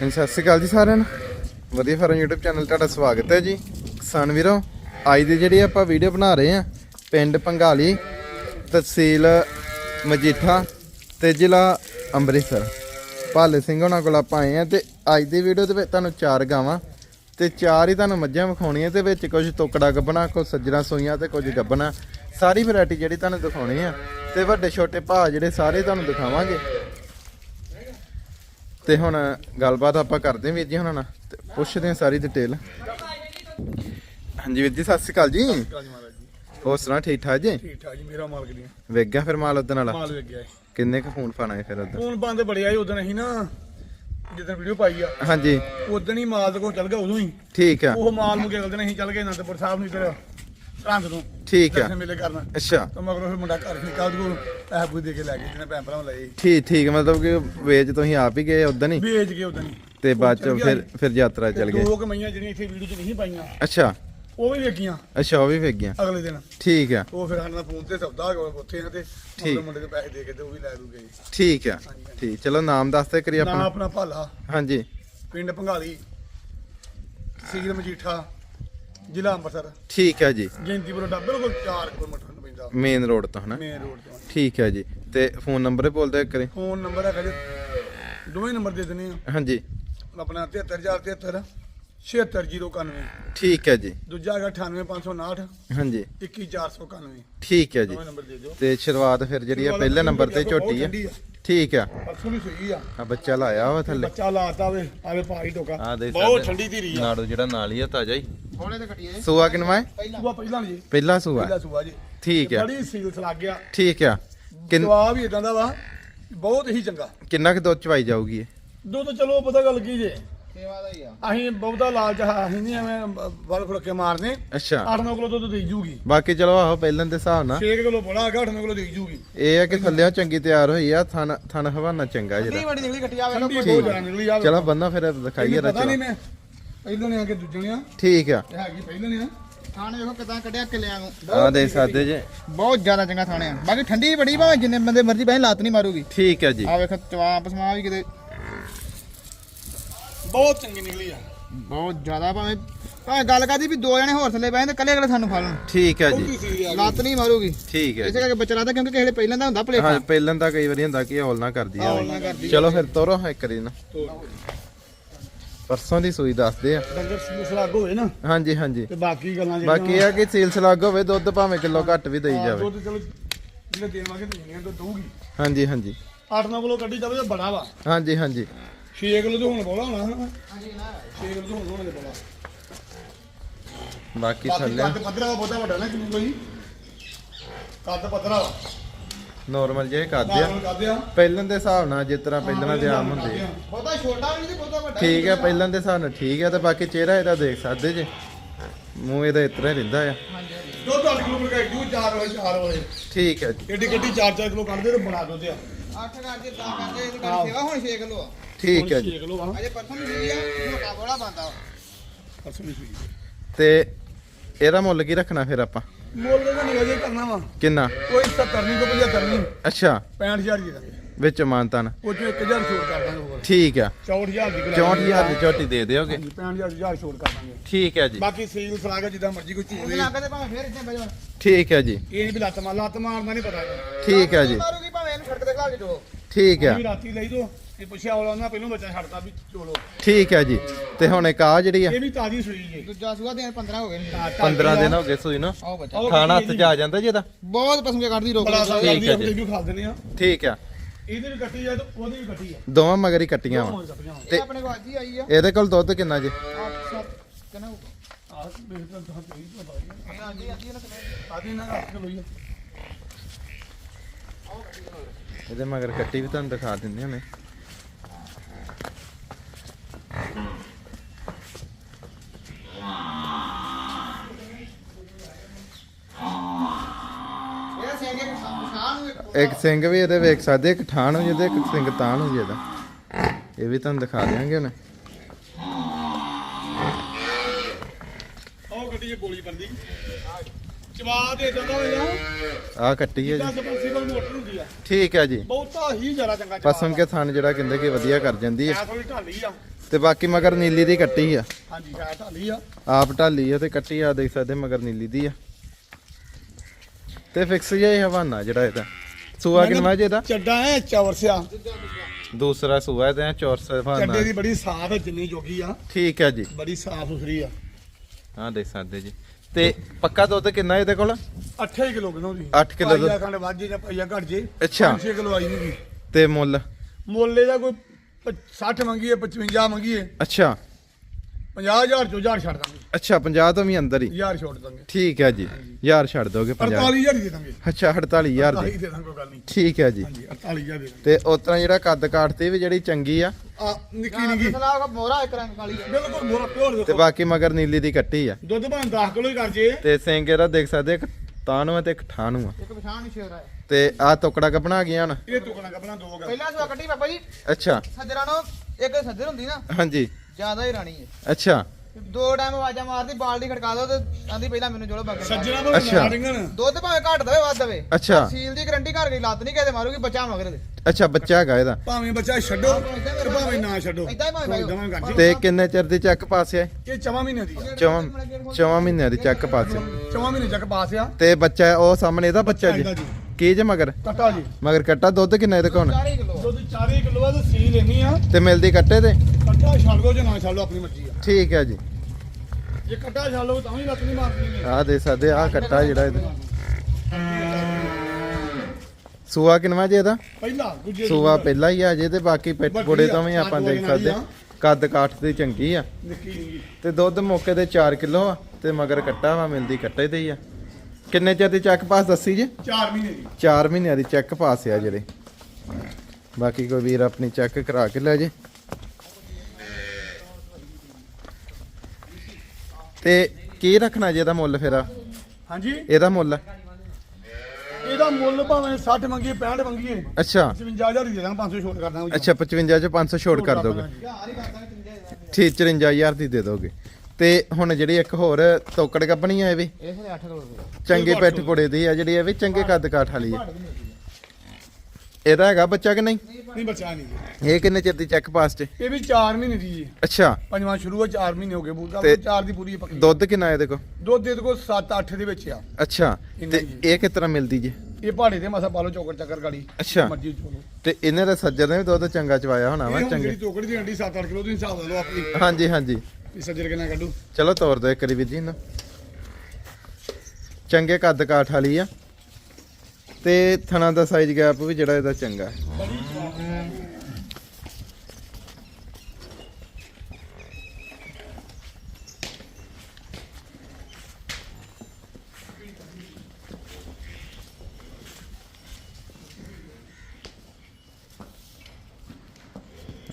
ਹਾਂਜੀ, ਸਤਿ ਸ਼੍ਰੀ ਅਕਾਲ ਜੀ ਸਾਰਿਆਂ ਨੂੰ। ਵਧੀਆ ਫਾਰਮ YouTube ਚੈਨਲ ਤੁਹਾਡਾ ਸਵਾਗਤ ਹੈ ਜੀ। ਕਿਸਾਨ ਵੀਰੋ ਅੱਜ ਦੀ ਜਿਹੜੀ ਆਪਾਂ ਵੀਡੀਓ ਬਣਾ ਰਹੇ ਆ ਪਿੰਡ ਪੰਗਾਲੀ ਤਹਿਸੀਲ ਮਜੀਠਾ ਤੇ ਜ਼ਿਲ੍ਹਾ ਅੰਮ੍ਰਿਤਸਰ। ਭਾਲੇ ਸਿੰਘ ਉਹਨਾਂ ਕੋਲ ਆਪਾਂ ਆਏ ਆ ਤੇ ਅੱਜ ਦੀ ਵੀਡੀਓ ਦੇ ਵਿੱਚ ਤੁਹਾਨੂੰ ਚਾਰ ਗਾਵਾਂ ਤੇ ਚਾਰ ਹੀ ਤੁਹਾਨੂੰ ਮੱਝਾਂ ਵਿਖਾਉਣੀਆਂ ਤੇ ਵਿੱਚ ਕੁਝ ਟੋਕੜਾ ਗੱਬਣਾ ਕੁਝ ਸੱਜਣਾ ਸੂਈਆਂ ਤੇ ਕੁਝ ਗੱਬਣਾ। ਸਾਰੀ ਵੈਰਾਈਟੀ ਜਿਹੜੀ ਤੁਹਾਨੂੰ ਦਿਖਾਉਣੀ ਆ ਤੇ ਵੱਡੇ ਛੋਟੇ ਭਾਅ ਜਿਹੜੇ ਸਾਰੇ ਤੁਹਾਨੂੰ ਦਿਖਾਵਾਂਗੇ। ਤੇ ਹੁਣ ਗੱਲਬਾਤ ਆਪਾਂ ਕਰਦੇ ਵੀਰ ਜੀ ਹੁਣਾਂ ਨਾਲ ਤੇ ਪੁੱਛਦੇ ਹਾਂ ਸਾਰੀ ਡਿਟੇਲ ਹਾਂਜੀ ਵੀਰ ਜੀ ਸਤਿ ਸ਼੍ਰੀ ਅਕਾਲ ਜੀ। ਹੋਰ ਸੁਣਾ ਠੀਕ ਠਾਕ ਜੀ? ਠੀਕ ਠਾਕ ਜੀ ਮੇਰਾ ਮਾਲਕ ਦੀਆਂ ਵੇਖ ਗਿਆ ਫਿਰ ਮਾਲ ਉਦਣ ਵਾਲਾ? ਮਾਲ ਵੇਖ ਗਿਆ ਕਿੰਨੇ ਕੁ ਫੋਨ ਫਾਣਾ ਫਿਰ ਉਦੋਂ ਫੋਨ ਬੰਦ ਬੜੇ ਆਏ ਉਦੋਂ ਅਸੀਂ ਨਾ ਜਦੋਂ ਵੀਡੀਓ ਪਾਈ ਆ। ਹਾਂਜੀ। ਉਦੋਂ ਹੀ ਮਾਲ ਦੇ ਕੋਲ ਚੱਲ ਗਿਆ ਉਦੋਂ ਹੀ। ਠੀਕ ਆ। ਉਹ ਮਾਲ ਨੂੰ ਅਗਲੇ ਦਿਨ ਅਸੀਂ ਚੱਲ ਗਏ ਅਨੰਦਪੁਰ ਸਾਹਿਬ ਨੂੰ ਇੱਧਰ। ਸਰਹੰਦ ਨੂੰ ਠੀਕ ਆ। ਦਰਸ਼ਨ ਮੇਲੇ ਕਰਨ। ਅੱਛਾ। ਤਾਂ ਮਗਰੋਂ ਫਿਰ ਮੁੰਡਾ ਘਰ ਨਿਕਾਲ ਦੇ ਕੋਲ ਪੈਸੇ ਪੂਸੇ ਦੇ ਕੇ ਲੈ ਗਏ ਜਿਹਨੇ ਭੈਣ ਭਰਾ ਲਏ। ਠੀਕ ਠੀਕ ਮਤਲਬ ਕਿ ਵੇਚ ਤੁਸੀਂ ਆਪ ਹੀ ਗਏ ਉਦੋਂ ਹੀ ਵੇਚ ਕੇ ਉਦੋਂ ਹੀ ਤੇ ਬਾਅਦ ਚ ਚੱਲ ਗਿਆ। ਫਿਰ ਫਿਰ ਯਾਤਰਾ ਚੱਲ ਤੇ ਗਏ ਦੋ ਕਮਈਆਂ ਜਿਹੜੀਆਂ ਇੱਥੇ ਵੀਡੀਓ 'ਚ ਨਹੀਂ ਪਾਈਆਂ ਅੱਛਾ। ਉਹ ਵੀ ਵੇਖੀਆਂ। ਅੱਛਾ ਉਹ ਵੀ ਵੇਚ ਗਿਆ ਅਗਲੇ ਦਿਨ। ਠੀਕ ਆ। ਉਹ ਫਿਰ ਸਾਡੇ ਨਾਲ ਫੋਨ ਤੇ ਸੌਦਾ ਹੋ ਗਿਆ ਉੱਥੇ ਆ ਤੇ ਠੀਕ। ਮਗਰੋਂ ਮੁੰਡੇ ਦੇ ਪੈਸੇ ਦੇ ਕੇ ਤੇ ਉਹ ਵੀ ਲੈ ਲੂ ਗਏ ਠੀਕ ਆ। ਠੀਕ ਚਲੋ ਨਾਮ ਦੱਸ ਤੇ ਕਰੀ ਨਾਮ ਆਪਣਾ ਆਪਣਾ ਭਾਲਾ। ਹਾਂਜੀ। ਪਿੰਡ ਭੰਗਾਲੀ ਤਹਿਸੀਲ ਮਜੀਠਾ। ਜ਼ਿਲ੍ਹਾ ਅੰਮ੍ਰਿਤਸਰ। ਠੀਕ ਆ ਜੀ। ਜੈਂਤੀ ਬਰੋਡਾ ਬਿਲਕੁਲ 4 ਕਿਲੋਮੀਟਰ ਨੂੰ ਪੈਂਦਾ। ਮੇਨ ਰੋਡ ਤੋਂ ਹਨਾ? ਮੇਨ ਰੋਡ ਤੋਂ ਠੀਕ ਆ ਜੀ। ਤੇ ਫੋਨ ਨੰਬਰ ਬੋਲਦੇ ਕਰੇ ਫੋਨ ਨੰਬਰ ਹੈਗਾ ਜੀ ਦੋਵੇਂ ਨੰਬਰ ਦੇ ਦਿੰਦੇ ਆ ਹਾਂਜੀ। ਆਪਣਾ 73073 76091 ਠੀਕ ਹੈ ਜੀ। ਦੂਜਾ ਹੈਗਾ 98559 ਹਾਂਜੀ। 21491 ਠੀਕ ਹੈ ਜੀ। ਦੋਵੇਂ ਨੰਬਰ ਦੇ ਦਿਓ। ਤੇ ਸ਼ੁਰੂਆਤ ਫਿਰ ਜਿਹੜੀ ਆ ਪਹਿਲੇ ਨੰਬਰ ਤੇ ਝੋਟੀ ਆ। ਠੀਕ ਆ। ਪਰਸੋਂ ਵੀ ਸਹੀ ਆ। ਆ ਬੱਚਾ ਲਾਇਆ ਵਾ ਥੱਲੇ। ਬੱਚਾ ਲਾਤਾ ਵੇ ਆਵੇ ਭਾਈ ਟੋਕਾ। ਆ ਦੇ ਬਹੁਤ ਠੰਡੀ ਧੀਰੀ ਆ। ਨਾੜੂ ਜਿਹੜਾ ਨਾਲ ਹੀ ਆ ਤਾਜਾ ਹੀ। ਹੋਣੇ ਤੇ ਸੂਆ ਕਿਨਵਾ ਹੈ? ਸੂਆ ਪਹਿਲਾਂ ਜੀ। ਪਹਿਲਾ ਸੂਆ। ਪਹਿਲਾ ਸੂਆ ਜੀ। ਠੀਕ ਆ। ਬੜੀ ਸੀਲਸ ਲੱਗ ਗਿਆ। ਠੀਕ ਆ। ਕਿੰਨ- ਜਵਾਬ ਹੀ ਇਦਾਂ ਦਾ ਵਾ ਬਹੁਤ ਹੀ ਚੰਗਾ। ਕਿੰਨਾ ਕੁ ਦੁੱਧ ਚਵਾਈ ਜਾਊਗੀ ਇਹ? ਦੁੱਧ ਚਲੋ ਪਤਾ ਗੱਲ ਕੀ ਜੇ। ਸੇਵਾ ਦਾ ਹੀ ਆ। ਅਸੀਂ ਬਹੁਤਾ ਲਾਲਚ ਅਸੀਂ ਨਹੀਂ ਐਵੇਂ ਵੱਲ ਫੁਲਕੇ ਮਾਰਦੇ ਅੱਛਾ। 8-9 ਕਿਲੋ ਦੁੱਧ ਦੇਈ ਜੂਗੀ ਬਾਕੀ ਚਲੋ ਆਹੋ ਪਹਿਲਾਂ ਦੇ ਹਿਸਾਬ ਨਾਲ। 6 ਕਿਲੋ ਬੜਾ ਹੈਗਾ 8-9 ਕਿਲੋ ਦੇਈ ਜੂਗੀ ਇਹ ਆ ਕਿ ਥੱਲਿਓਂ ਚੰਗੀ ਤਿਆਰ ਹੋਈ ਆ ਥਣ ਥਣ ਹਵਾਨਾ ਚੰਗਾ ਜਿਹੜਾ। ਬੜੀ ਨਿਕਲੀ ਕੱਟੀ ਆਵੇ ਠੰਡੀ ਠੀਕ। ਬਹੁਤ ਜ਼ਿਆਦਾ ਨਿਕਲੀ ਆਵੇ ਚਲੋ ਬੰਦਾ ਫਿਰ ਦਿਖਾਈਏ ਪਤਾ ਨਹੀਂ ਰਚਾ ਮੈਂ। ਪਹਿਲੋਂ ਨੇ ਆ ਕੇ ਦੂਜੇ ਨੇ ਆ ਠੀਕ ਆ। ਇਹ ਹੈਗੀ ਪਹਿਲੋਂ ਨੇ ਆ ਥਾਣੇ ਵੇਖੋ ਕਿਦਾਂ ਕੱਢਿਆ ਕਿਲਿਆਂ ਨੂੰ। ਆ ਦੇ ਸਾਦੇ ਜੇ। ਬਹੁਤ ਜ਼ਿਆਦਾ ਚੰਗਾ ਥਾਣੇ ਆ। ਬਾਕੀ ਠੰਡੀ ਬੜੀ ਭਾਵੇਂ ਜਿੰਨੇ ਬੰਦੇ ਮਰਜ਼ੀ ਬਹਿ ਲਾਤ ਨਹੀਂ ਮਾਰੂਗੀ। ਠੀਕ ਆ ਜੀ। ਆ ਵੇਖ ਚਵਾਪ ਸਮਾ ਵੀ ਕਿਤੇ। ਬਹੁਤ ਚੰਗੀ ਨਿਕਲੀ ਆ। ਬਹੁਤ ਜ਼ਿਆਦਾ ਭਾਵੇਂ ਭਾਵੇਂ ਗੱਲ ਕਰਦੀ ਵੀ ਦੋ ਜਣੇ ਹੋਰ ਥੱਲੇ ਬਹਿਣ ਤੇ ਕੱਲੇ ਕੱਲੇ ਸਾਨੂੰ ਫੜਨ। ਠੀਕ ਆ ਜੀ। ਲੱਤ ਨਹੀਂ ਮਾਰੂਗੀ। ਠੀਕ ਹੈ ਇਸੇ ਕਰਕੇ ਬੱਚਾ ਲੱਗਦਾ ਕਿਉਂਕਿ ਕਿਸੇ ਦੇ ਪਹਿਲਾਂ ਦਾ ਹੁੰਦਾ ਹਾਂ ਭਲੇਖਾ। ਪਹਿਲਾਂ ਤਾਂ ਕਈ ਵਾਰੀ ਹੁੰਦਾ ਕਿ ਹੌਲ ਨਾ ਕਰਦੀ ਆ। ਚਲੋ ਫਿਰ ਤੋਰੋ ਇੱਕ ਵਾਰੀ ਨਾ। ਪਰਸੋਂ ਦੀ ਸੂਈ ਦੱਸਦੇ ਆ। ਡੰਗਰ ਸੀਸ ਲੱਗ ਹੋਵੇ ਨਾ। ਹਾਂਜੀ ਹਾਂਜੀ। ਤੇ ਬਾਕੀ ਗੱਲਾਂ ਬਾਕੀ ਇਹ ਆ ਕਿ ਸੇਲਸ ਲੱਗ ਹੋਵੇ ਦੁੱਧ ਭਾਵੇਂ ਕਿਲੋ ਘੱਟ ਵੀ ਦੇਈ ਜਾਵੇ। ਦੁੱਧ ਚਲੋ ਜਿਹੜੇ ਦੇਣ ਵਾਗੇ ਦੇਣੀਆਂ ਤਾਂ ਦਊਗੀ ਹਾਂਜੀ ਹਾਂਜੀ। 8-9 ਕਿਲੋ ਕੱਢੀ ਜਾਵੇ ਤਾਂ ਬੜਾ ਵਾ। ਹਾਂਜੀ ਹਾਂਜੀ। 6 ਕਿਲੋ ਤੇ ਹੁਣ ਬੋਲਾ ਹੋਣਾ ਹਨਾ? 6 ਕਿਲੋ ਤੇ ਹੁਣ ਬੋਲਾ ਬਾਕੀ ਬਾਕੀ ਥੱਲੇ ਕੱਦ ਪੱਧਰਾ ਵਾ ਬਹੁਤਾ ਵੱਡਾ ਨਾ ਕਿੰਨੀ ਕੋਈ ਕੱਦ ਪੱਧਰਾ ਵਾ। ਨਾਰਮਲ ਜਿਹੇ ਕਰਦੇ ਆ। ਕਰਦੇ ਆ। ਪਹਿਲਾਂ ਦੇ ਹਿਸਾਬ ਨਾਲ ਜਿਸ ਤਰ੍ਹਾਂ ਪਹਿਲਾਂ ਦੇ ਆਮ ਹੁੰਦੇ ਆ। ਬਹੁਤਾ ਛੋਟਾ ਵੀ ਨਹੀਂ ਤੇ ਬਹੁਤਾ ਵੱਡਾ ਠੀਕ ਹੈ ਪਹਿਲਾਂ ਦੇ ਹਿਸਾਬ ਨਾਲ ਠੀਕ ਹੈ ਤੇ ਬਾਕੀ ਚਿਹਰਾ ਇਹਦਾ ਦੇਖ ਸਕਦੇ ਜੇ। ਮੂੰਹ ਇਹਦਾ ਇਤਰਾ ਹੀ ਰਹਿੰਦਾ ਆ। ਦੁੱਧ 8 ਕਿਲੋ ਪਰ ਜੂ 4 ਵਜੇ 4 ਵਜੇ ਠੀਕ ਹੈ ਜੀ। ਏਡੀ ਗੱਡੀ 4-4 ਕਿਲੋ ਕੱਢਦੇ ਤੇ ਬਣਾ ਦੁੱਧ ਆ। 8 ਕਰਦੇ 10 ਕਰਦੇ ਇਹ ਕਰ ਸੇਵਾ ਹੁਣ 6 ਕਿਲੋ ਆ। ਠੀਕ ਹੈ ਜੀ। 6 ਕਿਲੋ ਆ ਅਜੇ ਪਰਸੋਂ ਵੀ ਹੋਈ ਆ ਮੋਟਾ ਬੋਲਾ ਬੰਦਾ ਪਰਸੋਂ ਨਹੀਂ ਸੂਈ ਤੇ ਇਹਦਾ ਮੁੱਲ ਕੀ ਰੱਖਣਾ ਫਿਰ ਆਪਾਂ? ਮੁੱਲ ਦਾ ਨਿਗਾ ਜੇ ਕਰਨਾ ਵਾ। ਕਿੰਨਾ? ਕੋਈ 70 ਨਹੀਂ ਕੋਈ 75 ਨਹੀਂ ਅੱਛਾ। 65000 ਦੀ ਦਾਂਗੇ ਵਿੱਚ ਮਾਨਤਨ ਚ 1000 ਛੋੜ ਕਰ ਦਾਂਗੇ ਹੋਰ। ਠੀਕ ਆ। 64000 ਦੀ 64000 ਦੀ ਝੋਟੀ ਦੇ ਦਿਓਗੇ? 65000 ਛੋੜ ਕਰ ਦਾਂਗੇ। ਠੀਕ ਹੈ ਜੀ। ਬਾਕੀ ਸੀਲ ਕੇ ਜਿੱਦਾਂ ਮਰਜ਼ੀ ਕੋਈ ਇਹਦੇ ਚੂਵੇ ਲੱਗ ਤੇ ਭਾਵੇਂ ਫੇਰ ਇੱਥੇ ਬਹਿ ਜਾ ਠੀਕ ਹੈ ਜੀ। ਇਹ ਵੀ ਲੱਤ ਮਾਰ ਲੱਤ ਮਾਰਨਾ ਨਹੀਂ ਪਤਾ ਜੀ। ਠੀਕ ਹੈ ਜੀ। ਮਾਰੂਗੀ ਭਾਵੇਂ ਇਹਨੂੰ ਸੜਕ ਤੇ ਖਲਾ ਕੇ ਜੋ ਠੀਕ ਹੈ ਰਾਤੀ ਲਈ ਦੋ। ਤੇ ਪੁੱਛਿਆ ਵਾਲਾ ਉਹਨਾਂ ਪਹਿਲਾਂ ਬੱਚਾ ਛੱਡਤਾ ਵੀ ਚੋਲੋ। ਠੀਕ ਹੈ ਜੀ। ਤੇ ਹੁਣ ਇੱਕ ਆ ਜਿਹੜੀ ਆ। ਇਹ ਵੀ ਤਾਜ਼ੀ ਸੂਈ ਜੀ। ਦੂਜਾ ਸੂਆ ਦਿਨ 15 ਹੋ ਗਏ ਨੇ। 15 ਦਿਨ ਹੋ ਗਏ ਸੂਈ ਨੂੰ। ਬੱਚਾ। ਖਾਣਾ ਹੱਥ 'ਚ ਆ ਜਾਂਦਾ ਜੀ ਇਹਦਾ। ਬਹੁਤ ਪਸੰਦ ਕੱਢਦੀ ਰੋਕ ਬੜਾ ਲਾ ਸਾਰਾ ਠੀਕ ਹੈ ਵੀ ਜੀ। ਵੀ ਖਾ ਦਿੰਦੇ ਆ। ਠੀਕ ਆ। ਇਹਦੀ ਵੀ ਕੱਟੀ ਆ ਤੇ ਉਹਦੀ ਵੀ ਕੱਟੀ ਆ। ਦੋਵਾਂ ਮਗਰ ਹੀ ਕੱਟੀਆਂ ਵਾ। ਇਹ ਆਪਣੇ ਕੋਲ ਅੱਜ ਹੀ ਆਈ ਆ। ਇਹਦੇ ਕੋਲ ਦੁੱਧ ਕਿੰਨਾ ਜੀ? 8 7 ਕਿੰਨਾ ਆ ਬਿਲਕੁਲ ਤਾਂ ਹੋਈ ਤਾਂ ਬਾਈ ਇਹ ਆਂਦੀ ਆਂਦੀ ਨਾ ਕਿੰਨਾ ਆਦੀ ਨਾ ਕਿਲੋ ਹੀ ਆ। ਇਹਦੇ ਮਗਰ ਕੱਟੀ ਵੀ ਤੁਹਾਨੂੰ ਦਿਖਾ ਦਿੰਦੇ ਇਹ ਸਿੰਘ ਇੱਕ ਸਿੰਘ ਵੀ ਇਹਦੇ ਵੇਖ ਸਕਦੇ, ਇੱਕ ਠਾਣ ਹੋ ਜਿਹਦੇ ਇੱਕ ਸਿੰਘ ਤਾਣ ਹੋ ਜਿਹਦਾ ਇਹ ਵੀ ਤੁਹਾਨੂੰ ਦਿਖਾ ਦਿਆਂਗੇ ਹੁਣ। ਉਹ ਗੱਡੀ 'ਚ ਗੋਲੀ ਬੰਦੀ। ਚਵਾ ਦੇ ਦਿੰਦਾ ਹੋਇਆ। ਆ ਕੱਟੀ ਹੈ ਜੀ। ਸਪੈਸੀਬਲ ਮੋਟਰ ਹੁੰਦੀ ਆ। ਠੀਕ ਹੈ ਜੀ। ਬਹੁਤਾ ਹੀ ਜ਼ਿਆਦਾ ਚੰਗਾ ਚਵਾ ਪਸਮ ਕੇ ਥਣ ਜਿਹੜਾ ਕਹਿੰਦੇ ਕਿ ਵਧੀਆ ਕਰ ਜਾਂਦੀ ਹੈ। ਐ ਥੋੜੀ ਢਾਲੀ ਆ। ਤੇ ਬਾਕੀ ਮਗਰ ਨੀਲੀ ਦੀ ਕੱਟੀ ਆ। ਹਾਂਜੀ ਹੈ ਢਾਲੀ ਆ। ਆਪ ਢਾਲੀ ਆ ਤੇ ਕੱਟੀ ਆ ਦੇਖ ਸਕਦੇ ਮਗਰ ਨੀਲੀ ਦੀ ਆ। ਤੇ ਫਿਕਸ ਜਿਹਾ ਹੀ ਹਵਾਨਾ ਜਿਹੜਾ ਇਹਦਾ। ਸੂਆ ਕਿੰਨਾ ਜੇ ਇਹਦਾ ਚੱਡਾ ਹੈ ਚਵਰਸਿਆ ਦੂਸਰਾ ਸੂਆ ਇਹਦਾ ਚੌਰਸ ਹਵਾਨਾ। ਚੱਡੇ ਦੀ ਬੜੀ ਸਾਫ਼ ਹੈ ਜਿੰਨੀ ਜੋਗੀ ਆ। ਠੀਕ ਹੈ ਜੀ। ਬੜੀ ਸਾਫ਼ ਸੁਥਰੀ ਆ। ਹਾਂ ਦੇਖ ਸਕਦੇ ਜੀ। ਤੇ ਪੱਕਾ ਦੁੱਧ ਕਿੰਨਾ ਇਹਦੇ ਕੋਲ? 8 ਕਿਲੋ ਕਿਲੋ ਦੀ ਅੱਠ ਕਿੱਲੋ ਦੁੱਧ। ਪਾਈਆ ਖੰਡ ਵੱਧ ਜੇ ਜਾਂ ਪਾਈਆ ਘਟ ਜੇ ਅੱਛਾ। 6 ਕਿਲੋ ਆਈ ਨਹੀਂ ਤੇ ਮੁੱਲ? ਮੁੱਲੇ ਦਾ ਕੋਈ ਪ- 60 ਮੰਗੀਏ 55 ਮੰਗੀਏ। ਅੱਛਾ। 50000 ਚੋਂ 1000 ਛੱਡ ਦਾਂਗੇ। ਅੱਛਾ 50 ਤੋਂ ਵੀ ਅੰਦਰ ਹੀ? 1000 ਛੋੜ ਦਾਂਗੇ। ਠੀਕ ਹੈ ਜੀ। ਯਾਰ ਛੱਡ ਦੋਗੇ 50 48000 ਦੇ ਦਾਂਗੇ। ਅੱਛਾ 48000 48 ਦੇ। ਦਾਂਗੇ ਕੋਈ ਗੱਲ ਨਹੀਂ। ਠੀਕ ਹੈ ਜੀ। ਹਾਂਜੀ 48000 ਦੇ ਦਾਂਗੇ ਤੇ ਉਸ ਤਰ੍ਹਾਂ ਜਿਹੜਾ ਕੱਦ ਕਾਠ ਤੇ ਵੀ ਜਿਹੜੀ ਚੰਗੀ ਆ? ਆ ਨਿੱਕੀ ਨਿੱਕੀ ਸਲਾਹ ਮੋਹਰਾ ਇੱਕ ਰੰਗ ਕਾਲੀ ਆ। ਬਿਲਕੁਲ ਮੋਰਾ ਪਿਓਰ ਤੇ ਦੇਖੋ ਬਾਕੀ ਮਗਰ ਨੀਲੀ ਦੀ ਕੱਟੀ ਆ। ਦੁੱਧ ਭਾਵੇਂ 10 ਕਿਲੋ ਹੀ ਕਰ ਜੇ। ਤੇ ਸਿੰਘ ਇਹਦਾ ਦੇਖ ਸਕਦੇ ਇੱਕ ਤਾਂ ਨੂੰ ਆ ਤੇ ਇੱਕ ਠਾਂ ਨੂੰ ਆ। ਇੱਕ ਪਛਾਣ ਨਹੀਂ ਸ਼ੇਰ ਆ ਤੇ ਆ ਟੁਕੜਾ ਕੱਪਣਾ ਗਿਆ ਨਾ ਇਹ ਟੁਕੜਾ ਕੱਪਣਾ ਦੋ ਗਾ। ਪਹਿਲਾਂ ਸਵਾ ਕੱਢੀ ਬਾਬਾ ਜੀ। ਅੱਛਾ। ਸੱਜਰਾਂ ਨੂੰ ਇੱਕ ਸੱਜਰ ਹੁੰਦੀ ਨਾ। ਹਾਂਜੀ। ਜ਼ਿਆਦਾ ਹੀ ਰਾਣੀ ਹੈ। ਅੱਛਾ। ਦੋ ਟਾਈਮ ਆਵਾਜ਼ਾਂ ਮਾਰਦੀ ਬਾਲਟੀ ਖੜਕਾ ਦੋ ਤੇ ਆਂਦੀ ਪਹਿਲਾਂ ਮੈਨੂੰ ਜੋੜੋ ਬਾਕੀ ਸੱਜਣਾ ਨੂੰ ਅੱਛਾ। ਨਾ ਡਿੰਗਣ ਦੁੱਧ ਭਾਵੇਂ ਘੱਟ ਦੇਵੇ ਵੱਧ ਦੇਵੇ। ਅੱਛਾ। ਸੀਲ ਦੀ ਗਰੰਟੀ ਘਰ ਗਈ ਲੱਤ ਨਹੀਂ ਕਹਦੇ ਮਾਰੂਗੀ ਬੱਚਾ ਮਗਰ ਦੇ। ਅੱਛਾ ਬੱਚਾ ਹੈਗਾ ਇਹਦਾ। ਭਾਵੇਂ ਬੱਚਾ ਛੱਡੋ ਤੇ ਭਾਵੇਂ ਨਾ ਛੱਡੋ। ਏਦਾਂ ਹੀ ਭਾਵੇਂ ਕਰ ਤੇ ਕਿੰਨੇ ਚਿਰ ਦੀ ਚੱਕ ਪਾਸਿਆ ਇਹ ਚਵਾਂ ਮਹੀਨੇ ਦੀ ਆ। ਚੌਵਾਂ ਚੌਵਾਂ ਮਹੀਨਿਆਂ ਦੀ ਚੱਕ ਪਾਸੇ ਚਵਾਂ ਮਹੀਨੇ ਚੱਕ ਪਾਸ ਆ। ਤੇ ਬੱਚਾ ਉਹ ਸਾਹਮਣੇ ਇਹਦਾ ਬੱਚਾ ਜੀ। ਇਹਦਾ ਜੀ। ਕੀ ਜੇ ਮਗਰ? ਕੱਟਾ ਜੀ। ਮਗਰ ਕੱਟਾ ਦੁੱਧ ਕਿੰਨਾ ਇਹਦੇ ਕੋਲ? 4 ਕਿਲੋ ਦੁੱਧ 4 ਕਿਲੋ ਆ ਤੇ ਸੀ ਲੈਣੀ ਆ। ਤੇ ਮਿਲਦੀ ਕੱਟੇ ਤੇ? ਕੱਟਾ ਛੱਡ ਦੋ ਜਾਂ ਨਾ ਛੱਡ ਲਓ ਆਪਣੀ ਮਰਜ਼ੀ ਆ। ਠੀਕ ਹੈ ਜੀ। ਜੇ ਕੱਟਾ ਛੱਡ ਲਓ ਤਾਂ ਵੀ ਲੱਤ ਨਹੀਂ ਮਾਰਦੀ ਨੇ ਆਹ ਦੇ ਸਕਦੇ ਆਹ ਕੱਟਾ ਜਿਹੜਾ ਇਹਦਾ। ਸੂਆ ਕਿੰਨਾ ਜੇ ਇਹਦਾ? ਪਹਿਲਾ ਦੂਜੇ ਸੂਆ ਪਹਿਲਾ ਹੀ ਆ ਜੇ ਤੇ ਬਾਕੀ ਪਿੱਠ ਆ, ਤੋਂ ਵੀ ਆਪਾਂ ਦੇਖ ਸਕਦੇ। ਕੱਦ ਕਾਠ ਦੀ ਚੰਗੀ ਆ। ਤੇ ਦੁੱਧ ਮੌਕੇ ਤੇ 4 ਕਿਲੋ ਆ ਤੇ ਮਗਰ ਕੱਟਾ ਵਾ ਮਿਲਦੀ ਕੱਟੇ ਤੇ ਹੀ ਆ। ਕਿੰਨੇ ਚਿਰ ਦੀ ਚੱਕ ਪਾਸ ਦੱਸੀ ਜੇ? 4 ਮਹੀਨੇ ਦੀ। 4 ਮਹੀਨਿਆਂ ਦੀ ਚੈੱਕ ਪਾਸ ਆ ਜਿਹੜੇ। ਬਾਕੀ ਕੋਈ ਵੀਰ ਆਪਣੀ ਚੈੱਕ ਕਰਾ ਕੇ ਲੈ ਜੇ। ਤੇ ਕੀ ਰੱਖਣਾ ਜੇ ਇਹਦਾ ਮੁੱਲ ਫਿਰ? ਹਾਂਜੀ। ਇਹਦਾ ਮੁੱਲ? ਇਹਦਾ ਮੁੱਲ ਭਾਵੇਂ 60 ਮੰਗੀਏ 65 ਮੰਗੀਏ। ਅੱਛਾ। 55000 ਦੀ ਦੇ ਦਾਂਗੇ 500 ਛੋਟ ਕਰ ਦਾਂਗੇ ਅੱਛਾ 55 ਚ 500 ਛੋਟ ਕਰ ਦੋਗੇ। ਠੀਕ 54000 ਦੀ ਦੇ ਦੋਗੇ। ਤੇ ਹੁਣ ਜਿਹੜੀ ਇੱਕ ਹੋਰ ਤੋਕੜ ਕੱਪਣੀ ਆ ਇਹ ਵੀ? ਇਹ 8 ਕਿਲੋ ਰੁਪਏ। ਚੰਗੇ ਪੈਠ ਪੁੜੇ ਦੀ ਆ ਜਿਹੜੀ ਇਹ ਵੀ ਚੰਗੇ ਕੱਦ ਕਾਠ ਵਾਲੀ ਆ। ਇਹਦਾ ਹੈਗਾ ਬੱਚਾ ਕਿ ਨਹੀਂ? ਨਹੀਂ ਬਚਾ ਨਹੀਂ ਇਹ ਕਿੰਨੇ ਚਿਰ ਦੀ ਚੈੱਕ ਪਾਸ ਚ? ਇਹ ਵੀ 4 ਮਹੀਨੇ ਦੀ ਜੀ। ਅੱਛਾ। ਪੰਜਵਾਂ ਸ਼ੁਰੂ ਹੈ 4 ਮਹੀਨੇ ਹੋ ਗਏ ਬੂਟਾ ਤੇ 4 ਦੀ ਪੂਰੀ ਪੱਕੀ। ਦੁੱਧ ਕਿੰਨਾ ਇਹਦੇ ਕੋ ਦੁੱਧ ਦੇ ਕੋ 7-8 ਦੇ ਵਿੱਚ ਆ। ਅੱਛਾ। ਤੇ ਹੀ। ਇਹ ਕਿਸ ਤਰ੍ਹਾਂ ਮਿਲਦੀ ਜੇ? ਇਹ ਪਹਾੜੇ ਤੇ ਮਸਾ ਪਾਲੋ ਚੌਕਰ ਚੱਕਰ ਗਾੜੀ। ਅੱਛਾ। ਮਰਜ਼ੀ ਚੋਲੋ ਤੇ ਇਹਨੇ ਦਾ ਸੱਜਰ ਨੇ ਵੀ ਦੁੱਧ ਚੰਗਾ ਚਵਾਇਆ ਹੋਣਾ ਵਾ ਇਹ ਚੰਗੇ। ਜਿਹੜੀ ਚੋਕੜੀ ਦੀ ਅੰਡੀ 7-8 ਕਿਲੋ ਦੀ ਹਿਸਾਬ ਲਾ ਲਓ ਆਪਣੀ। ਹਾਂਜੀ ਹਾਂਜੀ। ਵੀ ਸੱਜਰ ਕਿੰਨਾ ਕੱਢੂ? ਚਲੋ ਤੋਰ ਦੋ ਇੱਕ ਵਾਰੀ ਵੀਰ ਜੀ ਇਹਨੂੰ। ਚੰਗੇ ਕੱਦ ਕਾਠ ਵਾਲੀ ਆ। ਤੇ ਥਣਾ ਦਾ ਸਾਈਜ਼ ਗੈਪ ਵੀ ਜਿਹੜਾ ਇਹਦਾ ਚੰਗਾ ਹੈ।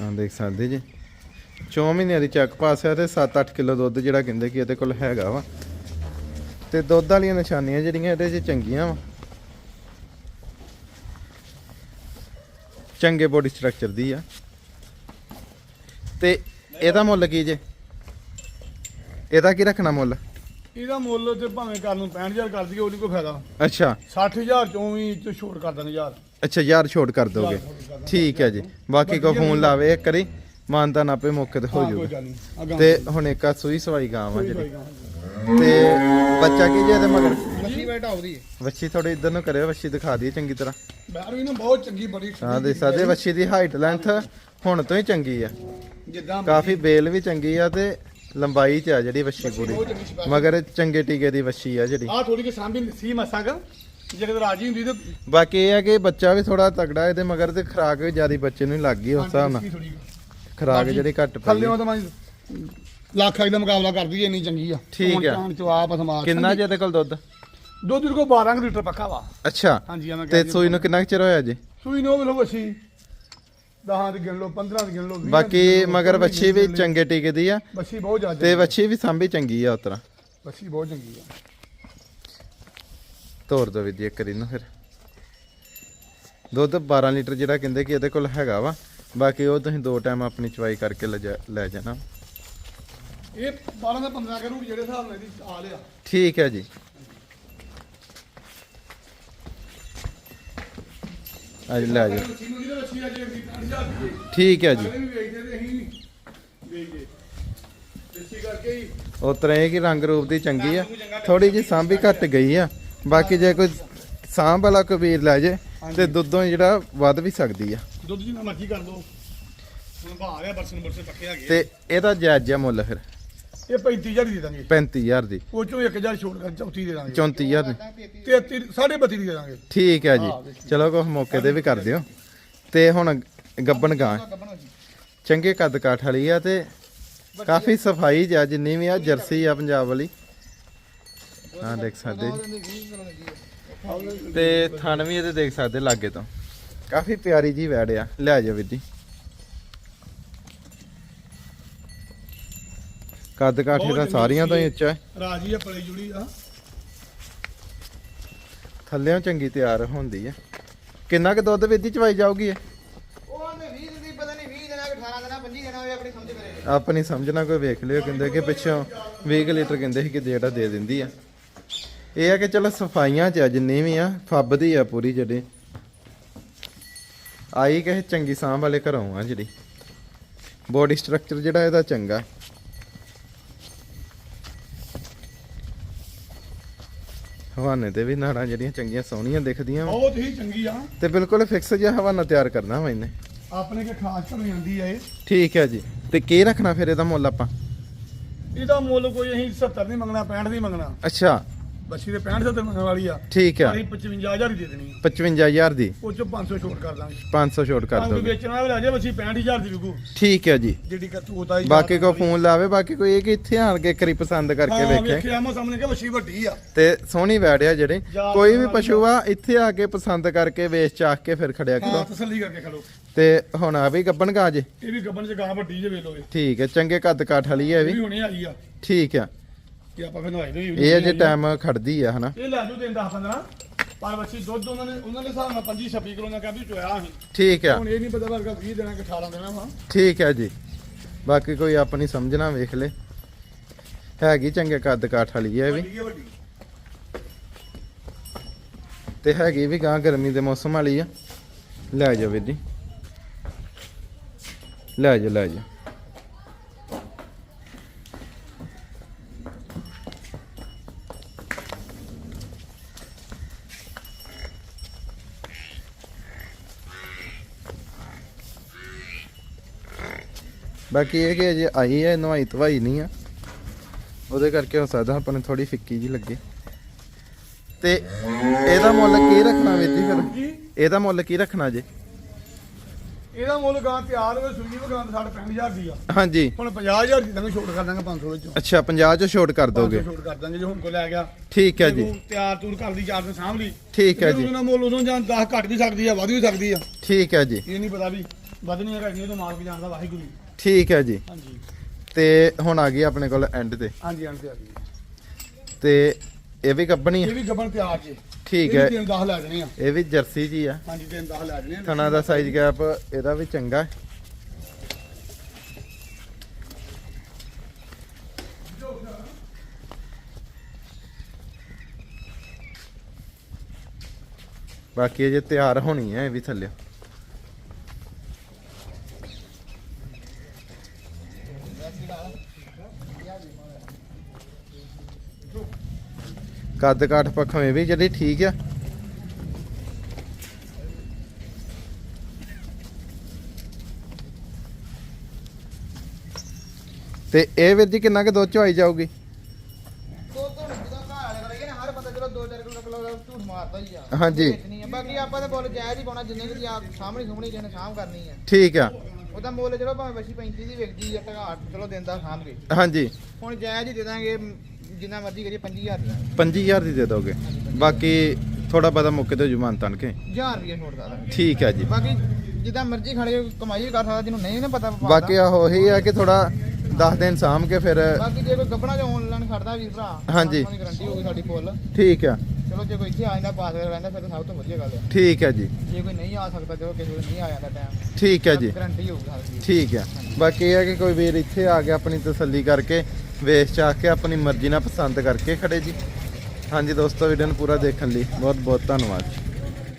ਹਾਂ ਦੇਖ ਸਕਦੇ ਜੀ। 4 ਮਹੀਨਿਆਂ ਦੀ ਚੱਕ ਪਾਸ ਹੈ ਤੇ 7-8 ਕਿਲੋ ਦੁੱਧ ਜਿਹੜਾ ਕਹਿੰਦੇ ਕਿ ਇਹਦੇ ਕੋਲ ਹੈਗਾ ਵਾ। ਤੇ ਦੁੱਧ ਵਾਲੀਆਂ ਨਿਸ਼ਾਨੀਆਂ ਜਿਹੜੀਆਂ ਇਹਦੇ 'ਚ ਚੰਗੀਆਂ ਵਾ। ਚੰਗੇ ਬੋਡੀ ਸਟਰਕਚਰ ਦੀ ਆ। ਤੇ ਇਹਦਾ ਮੁੱਲ ਕੀ ਜੇ? ਇਹਦਾ ਕੀ ਰੱਖਣਾ ਮੁੱਲ? ਇਹਦਾ ਮੁੱਲ ਤੇ ਭਾਵੇਂ ਕਰ ਨੂੰ 65000 ਕਰ ਦਈਏ ਉਹਦੀ ਕੋਈ ਫਾਇਦਾ। ਅੱਛਾ। 60000 ਚੋਂ ਵੀ ਤੇ ਛੋਟ ਕਰ ਦਾਂਗੇ ਯਾਰ ਅੱਛਾ ਯਾਰ ਛੋਟ ਕਰ ਦੋਗੇ। ਠੀਕ ਹੈ ਜੀ। ਬਾਕੀ ਕੋ ਫੋਨ ਲਾਵੇ ਇੱਕ ਵਾਰੀ ਮਾਨਤਾ ਨਾਪੇ ਮੌਕੇ ਤੇ ਹੋ ਜਾਊਗਾ ਤੇ ਹੁਣ ਇੱਕ ਆ ਸੂਈ ਸਵਾਈ ਗਾਂ ਵਾ ਕੋਈ ਜਿਹੜੀ। ਤੇ ਬੱਚਾ ਕੀ ਜੇ ਇਹਦੇ ਮਗਰ? ਵੱਛੀ ਥੋੜੀ ਇਧਰ ਨੂੰ ਕਰਿਓ ਵੱਛੀ ਦਿਖਾ ਦਈਏ ਚੰਗੀ ਤਰ੍ਹਾਂ। ਬਾਹਰ ਵੀ ਨਾ ਬਹੁਤ ਚੰਗੀ ਬੜੀ ਹਾਂ ਦੇ ਸਕਦੇ ਵੱਛੀ ਦੀ ਹਾਈਟ ਲੈਂਥ ਹੁਣ ਤੋਂ ਹੀ ਚੰਗੀ ਆ। ਜਿੱਦਾਂ ਕਾਫੀ ਬੇਲ ਵੀ ਚੰਗੀ ਆ ਤੇ ਲੰਬਾਈ ਚ ਆ ਜਿਹੜੀ ਵੱਛੀ ਪੂਰੀ। ਬਹੁਤ ਚੰਗੀ ਸਪੈਸ਼ਲ ਮਗਰ ਚੰਗੇ ਟੀਕੇ ਦੀ ਵੱਛੀ ਆ ਜਿਹੜੀ। ਆ ਥੋੜੀ ਕਿ ਸਾਂਭੀ ਸੀ ਮਸਾਂਗਾ ਜੇ ਕਿਤੇ ਰਾਜੀ ਹੁੰਦੀ ਤੇ ਬਾਕੀ ਇਹ ਆ ਕਿ ਬੱਚਾ ਵੀ ਥੋੜਾ ਤਗੜਾ ਇਹਦੇ ਮਗਰ ਤੇ ਖਰਾਕ ਵੀ ਜਿਆਦੀ ਬੱਚੇ ਨੂੰ ਲੱਗ ਗਈ ਉਸ ਹਿਸਾਬ ਨਾਲ। ਖਰਾਕ ਜਿਹੜੀ ਘੱਟ ਪਈ। ਥੱਲੇ ਆ। ਉਹ ਤਾਂ ਮੈਂ ਲੱਖ ਦਾ ਮੁਕਾਬਲਾ ਕਰਦੀ ਏ ਇੰਨੀ ਚੰਗੀ ਆ। ਠੀਕ ਹੁਣ ਆ। ਚਾਣ ਚ ਆਪ ਸਮਾਰ ਕਿੰਨਾ ਜੇ ਇਹਦੇ ਕੋਲ ਦੁੱਧ? ਦੁੱਧ ਦੇ ਕੋ 12 ਕੁ ਲੀਟਰ ਪੱਕਾ ਵਾ। ਅੱਛਾ। ਹਾਂਜੀ ਮੈਂ ਤੇ ਸੂਈ ਨੂੰ ਕਿੰਨਾ ਕੁ ਚਿਰ ਹੋਇਆ ਜੀ? ਸੂਈ ਨੋ ਵੇਲੋ ਵਸੀ 10 ਦੀ ਗਿਣ ਲਓ 15 ਦੀ ਗਿਣ ਲਓ 20 ਬਾਕੀ ਮਗਰ ਵੱਛੀ ਵੀ ਚੰਗੇ ਟੀਕੇ ਦੀ ਆ। ਬੱਛੀ ਬਹੁਤ ਜ਼ਿਆਦਾ ਤੇ ਵੱਛੀ ਵੀ ਸਾਂਭੀ ਚੰਗੀ ਆ ਉਤਰਾ। ਬੱਛੀ ਬਹੁਤ ਚੰਗੀ ਆ। ਤੋਰ ਦੋ ਵੀ ਇੱਕ ਵਾਰੀ ਨੂੰ ਫਿਰ। ਦੁੱਧ 12 ਲੀਟਰ ਜਿਹੜਾ ਕਹਿੰਦੇ ਕਿ ਇਹਦੇ ਕੋਲ ਹੈਗਾ ਵਾ। ਬਾਕੀ ਉਹ ਤੁਸੀਂ ਦੋ ਟਾਈਮ ਆਪਣੀ ਚਵਾਈ ਕਰਕੇ ਲੈ ਜਾ- ਲੈ ਜਾਣਾ। ਇਹ 12 ਦਾ 15 ਕਰੂ ਜਿਹੜੇ ਹਿਸਾਬ ਨਾਲ ਇਹਦੀ ਆ। ਲਿਆ ਠੀਕ ਹੈ ਜੀ। ਅੱਜ ਲੈ ਜੀ ਠੀਕ ਹੈ ਜੀ। ਉਹ ਤਰ੍ਹਾਂ ਕਿ ਰੰਗ ਰੂਪ ਦੀ ਚੰਗੀ ਆ। ਥੋੜੀ ਜੀ ਸਾਂਭੀ ਘੱਟ ਗਈ ਆ। ਬਾਕੀ ਜੇ ਕੋਈ ਸਾਂਭ ਵਾਲਾ ਕਬੀਰ ਲੈ ਜੇ ਤੇ ਦੁੱਧੋਂ ਜਿਹੜਾ ਵੱਧ ਵੀ ਸਕਦੀ ਆ। ਦੁੱਧ ਜਿੰਨਾ ਮਰਜ਼ੀ ਕਰ ਲਓ। ਤੇ ਇਹਦਾ ਜਾਇਜ਼ ਆ ਮੁੱਲ ਫਿਰ। ਇਹ 35000 ਦੀ ਦੇ ਦਾਂਗੇ। 35000 ਦੀ। ਉਹ ਚੋਂ 1000 ਛੋੜ ਕਰ ਚੌਥੀ ਦੇ ਦਾਂਗੇ। 34000 ਦੀ। 33 32 ਦੀ ਦੇ ਦਾਂਗੇ। ਠੀਕ ਹੈ ਜੀ। ਚਲੋ ਕੁਛ ਮੌਕੇ ਤੇ ਵੀ ਕਰ ਦਿਓ। ਤੇ ਹੁਣ ਗੱਬਣ ਗਾਂ। ਚੰਗੇ ਕੱਦ ਕਾਠ ਵਾਲੀ ਆ ਤੇ ਕਾਫੀ ਸਫ਼ਾਈ ਜਿਆ ਜਿੰਨੀ ਵੀ ਆ ਜਰਸੀ ਆ ਪੰਜਾਬ ਵਾਲੀ। ਹਾਂ ਦੇਖ ਸਕਦੇ। ਤੇ ਥਣ ਵੀ ਇਹਦੇ ਦੇਖ ਸਕਦੇ ਲਾਗੇ ਤੋਂ। ਕਾਫੀ ਪਿਆਰੀ ਜੀ ਵੈੜ ਆ। ਲੈ ਜਾ ਵੀਰ ਜੀ। ਕੱਦ ਕਾਠ ਚੰਗੀ ਸਾਰੀਆਂ ਤੋਂ ਹੀ। ਉੱਚਾ ਹੈ। ਰਾਜੀ ਆ ਪਲੀ ਜੁੜੀ ਆ। ਥੱਲੇੋਂ ਚੰਗੀ ਤਿਆਰ ਹੁੰਦੀ ਹੈ ਕਿੰਨਾ ਕੁ ਦੁੱਧ ਜੀ ਚਵਾਈ ਜਾਊਗੀ ਇਹ? ਉਹ ਆਂਦੇ 20 ਦੀ ਪਤਾ ਨਹੀਂ 20 ਦੇਣਾ ਕਿ 18 ਦੇਣਾ 25 ਦੇਣਾ ਹੋਵੇ ਆਪਣੀ ਸਮਝ ਕਰੇ। ਆਪਣੀ ਸਮਝਣਾ ਕੋਈ ਵੇਖ ਲਿਓ ਕਹਿੰਦੇ ਕਿ ਪਿੱਛੋਂ 20 ਕੁ ਲੀਟਰ ਕਹਿੰਦੇ ਸੀ ਕਿ ਜਿਹੜਾ ਦੇ ਦਿੰਦੀ ਆ। ਇਹ ਆ ਕਿ ਚਲੋ ਸਫਾਈਆਂ ਚ ਆ ਜਿੰਨੀ ਵੀ ਆ ਫੱਬਦੀ ਆ ਪੂਰੀ ਜਿਹੜੀ। ਆਈ ਕਿਸੇ ਚੰਗੀ ਸਾਂਭ ਵਾਲੇ ਘਰੋਂ ਆ ਜਿਹੜੀ। ਬੋਡੀ ਸਟਰਕਚਰ ਜਿਹੜਾ ਇਹਦਾ ਚੰਗਾ। ਹਵਾਨੇ ਤੇ ਵੀ ਨਾੜਾਂ ਜਿਹੜੀਆਂ ਚੰਗੀਆਂ ਸੋਹਣੀਆਂ ਦਿਖਦੀਆਂ ਵਾਂ। ਬਹੁਤ ਹੀ ਚੰਗੀ ਆ। ਤੇ ਬਿਲਕੁਲ ਫਿਕਸ ਜਿਹਾ ਹਵਾਨਾ ਤਿਆਰ ਕਰਨਾ ਵਾ ਇਹਨੇ। ਆਪਣੇ ਕੇ ਖਾਸ ਕਰ ਜਾਂਦੀ ਆ ਇਹ। ਠੀਕ ਹੈ ਜੀ। ਤੇ ਕੀ ਰੱਖਣਾ ਫਿਰ ਇਹਦਾ ਮੁੱਲ ਆਪਾਂ? ਇਹਦਾ ਮੁੱਲ ਕੋਈ ਅਸੀਂ 70 ਨਹੀਂ ਮੰਗਣਾ 65 ਨਹੀਂ ਮੰਗਣਾ। ਅੱਛਾ। ਬੱਚੀ ਦੇ 65 70 ਮੰਗਣ ਵਾਲੀ ਆ। ਠੀਕ ਆ। ਅਸੀਂ 55000 ਹੀ ਦੇ ਦੇਣੀ ਆ। 55000 ਦੀ। ਉਹ ਚੋਂ 500 ਛੋਟ ਕਰ ਦਾਂਗੇ। 500 ਛੋਟ ਕਰ ਦੋਗੇ। ਵੇਚਣਾ ਵੀ ਲੈ ਜਾਏ ਬੱਚੀ 65000 ਦੀ ਵਿਕੂ। ਠੀਕ ਹੈ ਜੀ। ਜਿਹੜੀ ਕਰਤੂਤ ਆ ਬਾਕੀ ਕੋ ਫੋਨ ਲਾਵੇ ਬਾਕੀ ਕੋਈ ਇਹ ਕਿ ਇੱਥੇ ਆਣ ਕੇ ਕਰੀ ਪਸੰਦ ਕਰਕੇ ਹਾਂ ਵੇਖੇ। ਵੇਖਿਆ ਮੈਂ ਸਾਹਮਣੇ ਕਿ ਬੱਚੀ ਵੱਡੀ ਆ। ਤੇ ਸੋਹਣੀ ਵੈੜਿਆ ਜਿਹੜੇ। ਕੋਈ ਵੀ ਵਾਲੀ ਪਸ਼ੂ ਆ ਇੱਥੇ ਆ ਕੇ ਪਸੰਦ ਕਰਕੇ ਵੇਚ ਚਾਖ ਕੇ ਫਿਰ ਖੜਿਆ ਕਰੋ। ਤਸੱਲੀ ਕਰਕੇ ਖਲੋ ਤੇ ਹੁਣ ਆ ਵੀ ਗੱਬਣ ਗਾ ਜੇ। ਇਹ ਵੀ ਗੱਬਨ ਚ ਗਾਂ ਵੱਡੀ ਜੇ ਵੇਖ ਲੋ ਇਹ। ਠੀਕ ਹੈ ਚੰਗੇ ਕੱਦ ਕਾਠ ਵਾਲੀ ਹੈ ਇਹ ਵੀ ਹੁਣੇ ਆਈ ਆ। ਠੀਕ ਆ। ਕਿ ਆਪਾਂ ਫਿਰ ਨਵਾਈ ਦੇ ਇਹ ਅਜੇ ਟਾਈਮ ਖੜਦੀ ਆ ਹਨਾ? ਇਹ ਲੈ ਜੂ ਦਿਨ 10 15 ਪਰ ਬੱਚੀ ਦੁੱਧ ਉਹਨਾਂ ਨੇ ਉਹਨਾਂ ਦੇ ਹਿਸਾਬ ਨਾਲ 25 26 ਕਿਲੋ ਕਹਿੰਦੀ ਚੋਇਆ ਸੀ ਠੀਕ ਆ। ਹੁਣ ਇਹ ਨਹੀਂ ਪਤਾ ਵਰਗਾ 20 ਦੇਣਾ ਕਿ 18 ਦੇਣਾ ਵਾ। ਠੀਕ ਹੈ ਜੀ। ਬਾਕੀ ਕੋਈ ਆਪਣੀ ਸਮਝਣਾ ਵੇਖ ਲੈ। ਹੈਗੀ ਚੰਗੇ ਕੱਦ ਕਾਠ ਵਾਲੀ ਹੈ ਵੀ। ਤੇ ਹੈਗੀ ਵੀ ਗਾਂ ਗਰਮੀ ਦੇ ਮੌਸਮ ਵਾਲੀ ਆ। ਲੈ ਜਾ ਵੀਰ ਜੀ। ਲੈ ਜਾ ਲੈ ਜਾ ਬਾਕੀ ਇਹ ਕਿ ਅਜੇ ਆਈ ਹੈ ਨਵਾਈ ਧਵਾਈ ਨਹੀਂ ਆ। ਉਹਦੇ ਕਰਕੇ ਹੋ ਸਕਦਾ ਆਪਾਂ ਨੂੰ ਥੋੜੀ ਫਿੱਕੀ ਜੀ ਲੱਗੇ। ਤੇ ਇਹਦਾ ਮੁੱਲ ਕੀ ਰੱਖਣਾ ਵੀਰ ਜੀ ਫਿਰ? ਇਹਦਾ ਮੁੱਲ ਕੀ ਰੱਖਣਾ ਜੇ? ਇਹਦਾ ਮੁੱਲ ਗਾਂ ਤਿਆਰ ਹੋਵੇ ਸੂਈ ਵੀ ਗਾਂ ਸਾਡੇ 65000 ਦੀ ਆ। ਹਾਂਜੀ। ਹੁਣ 50000 ਦੀ ਦਾਂਗੇ ਛੋਟ ਕਰ ਦਾਂਗੇ 500 ਵਿੱਚੋਂ। ਅੱਛਾ 50 ਚ ਛੋਟ ਕਰ ਦੋਗੇ? ਛੋਟ ਕਰ ਦਾਂਗੇ ਜੇ ਹੁਣ ਕੋ ਲੈ ਗਿਆ। ਠੀਕ ਹੈ ਜੀ। ਤਿਆਰ ਤੂਰ ਕਰਦੀ ਚਾਰ ਦਿਨ ਸਾਂਭ ਲਈ ਠੀਕ ਹੈ ਜੀ। ਉਹਨਾਂ ਮੁੱਲ ਉਦੋਂ ਜਾਂ 10 ਘੱਟ ਵੀ ਸਕਦੀ ਆ ਵੱਧ ਵੀ ਸਕਦੀ ਆ। ਠੀਕ ਹੈ ਜੀ। ਇਹ ਨਹੀਂ ਪਤਾ ਵੀ ਵੱਧ ਨਹੀਂ ਹੈਗਾ ਇਹ ਤਾਂ ਮਾਲਕ ਜਾਣਦਾ ਵਾਹਿਗੁਰੂ। ਠੀਕ ਹੈ ਜੀ। ਹਾਂਜੀ। ਤੇ ਹੁਣ ਆ ਗਈ ਆਪਣੇ ਕੋਲ ਐਂਡ ਤੇ। ਹਾਂਜੀ ਹਾਂਜੀ ਆ ਗਈ ਤੇ ਇਹ ਵੀ ਕੱਢਣੀ ਇਹ ਹੈ ਵੀ ਗੱਬਣ ਤਿਆਰ ਜੇ ਠੀਕ ਇਹ ਹੈ। ਵੀ ਤਿੰਨ 10 ਲੈ ਜਣੇ ਆ। ਇਹ ਵੀ ਜਰਸੀ ਜੀ ਆ। ਹਾਂਜੀ ਤਿੰਨ 10 ਲੈ ਜਣੇ ਆ। ਥਣਾ ਦਾ ਸਾਈਜ਼ ਗੈਪ ਇਹਦਾ ਵੀ ਚੰਗਾ। ਹੈ ਬਾਕੀ ਅਜੇ ਤਿਆਰ ਹੋਣੀ ਹੈ ਇਹ ਵੀ ਥੱਲੇ। ਕੱਦ ਕਾਠ ਪੱਖੋਂ ਇਹ ਵੀ ਜਿਹੜੀ ਠੀਕ ਆ। ਤੇ ਇਹ ਵੀਰ ਜੀ ਕਿੰਨਾ ਕੁ ਦੁੱਧ ਚ ਆਈ ਜਾਊਗੀ? ਦੋ ਤੋਂ ਜਦੋਂ ਘਰ ਵਾਲੇ ਕਰੇਗੇ ਨਾ ਹਰ ਬੰਦਾ ਚਲੋ 2-4 ਕਿਲੋ ਕਿਲੋ ਦਾ ਝੂਠ ਮਾਰਦਾ ਹੀ ਆ। ਹਾਂਜੀ। ਬਾਕੀ ਆਪਾਂ ਤਾਂ ਬੋਲ ਜਾਇਜ਼ ਹੀ ਪਾਉਣਾ ਜਿੰਨੇ ਕਿ ਆਪ ਸਾਹਮਣੇ ਸੁਹਮਣੀ ਜਿਹਨੇ ਸਾਂਭ ਕਰਨੀ ਆ। ਠੀਕ ਆ। ਉਹਦਾ ਮੁੱਲ ਚਲੋ ਭਾਵੇਂ ਬੱਚੀ 35 ਦੀ ਵਿਕਦੀ ਆ ਟਗਾ ਚਲੋ ਦਿੰਦਾ ਕੇ। ਹਾਂਜੀ। ਹੁਣ ਜਾਇਜ਼ ਹੀ ਦੇ ਦਾਂਗੇ ਜਿੰਨਾ ਮਰਜ਼ੀ ਕਰੀਏ 25000 ਦਾ 25000 ਦੀ ਦੇ ਦੋਗੇ। ਬਾਕੀ ਥੋੜਾ ਬਹੁਤਾ ਮੁੱਕੇ ਤੇ ਜੁਮਾਨ ਤਨ ਕੇ। 1000 ਰੁਪਏ ਛੋੜ ਦਾਂਗੇ। ਠੀਕ ਹੈ ਜੀ। ਬਾਕੀ ਜਿੱਦਾਂ ਮਰਜ਼ੀ ਖੜੇ ਹੋ, ਕਮਾਈ ਵੀ ਕਰ ਸਕਦਾ ਜਿਹਨੂੰ ਨਹੀਂ ਨਾ ਪਤਾ ਵਪਾਰ ਬਾਕੀ ਦਾ। ਆ ਉਹੀ ਆ ਕਿ ਥੋੜਾ 10 ਦਿਨ ਸਾਂਭ ਕੇ ਫਿਰ ਬਾਕੀ ਜੇ ਕੋਈ ਗੱਬਣਾ ਚ ਆਨਲਾਈਨ ਖੜਦਾ ਵੀਰ ਭਰਾ ਹਾਂਜੀ। ਗਾਰੰਟੀ ਹੋਊਗੀ ਸਾਡੀ ਫੁੱਲ ਠੀਕ ਆ। ਚਲੋ ਜੇ ਕੋਈ ਇੱਥੇ ਆ ਜਾਂਦਾ ਪਾਸ ਕਰ ਲੈਂਦਾ ਫਿਰ ਤਾਂ ਸਭ ਤੋਂ ਵਧੀਆ ਗੱਲ ਆ। ਠੀਕ ਹੈ ਜੀ। ਜੇ ਕੋਈ ਨਹੀਂ ਆ ਸਕਦਾ ਚਲੋ ਕਿਸੇ ਵੇਲੇ ਨਹੀਂ ਆ ਜਾਂਦਾ ਟਾਈਮ ਠੀਕ ਹੈ ਜੀ। ਗਾਰੰਟੀ ਹੋਊਗੀ ਸਾਡੀ ਠੀਕ ਹੈ ਬਾਕੀ ਇਹ ਹੈ ਕਿ ਕੋਈ ਵੀਰ ਇੱਥੇ ਆ ਕੇ ਆਪਣੀ ਤਸੱਲੀ ਕਰਕੇ ਵੇਚ ਚਾਹ ਕੇ ਆਪਣੀ ਮਰਜ਼ੀ ਨਾਲ ਪਸੰਦ ਕਰਕੇ ਖੜੇ ਜੀ। ਹਾਂਜੀ ਦੋਸਤੋ ਵੀਡੀਓ ਨੂੰ ਪੂਰਾ ਦੇਖਣ ਲਈ ਬਹੁਤ ਬਹੁਤ ਧੰਨਵਾਦ